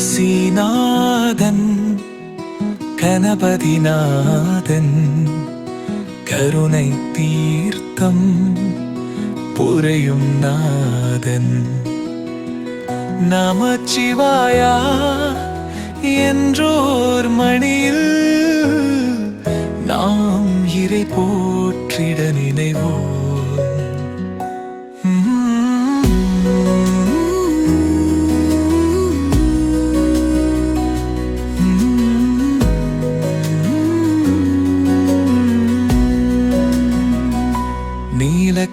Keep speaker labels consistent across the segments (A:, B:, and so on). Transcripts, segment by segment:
A: காசிநாதன் கணபதிநாதன் கருணை தீர்த்தம் புரையும் நாதன் நமச்சிவாயா என்றோர் மணியில்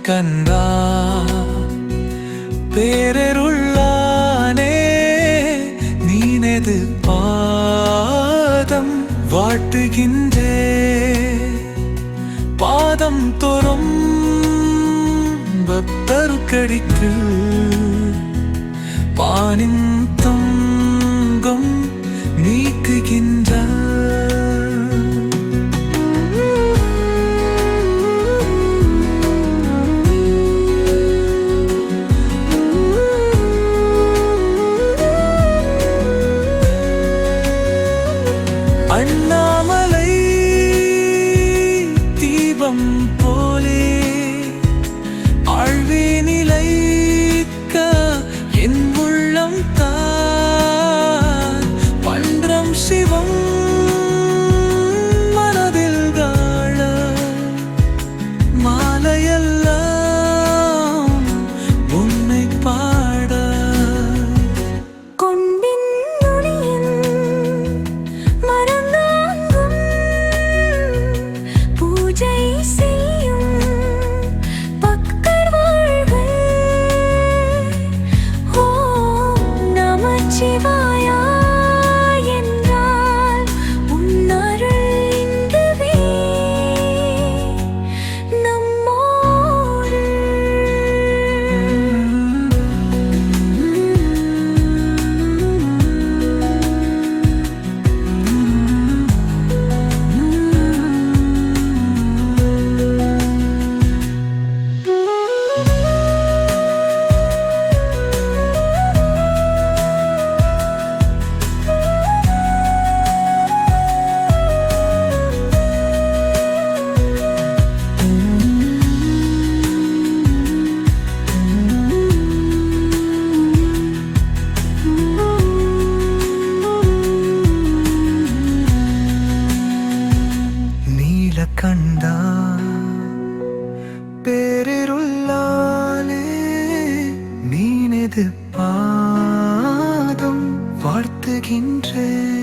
A: நீலக்கண்டா பேரருள்ளானே நீனது பாதம் வாட்டுகின்றே? பாதம் தோறும் பக்தருக்கடிக்கு பானின் தங்கம் நீக்குகின்ற. பாதம் வாழ்த்துகின்றேன்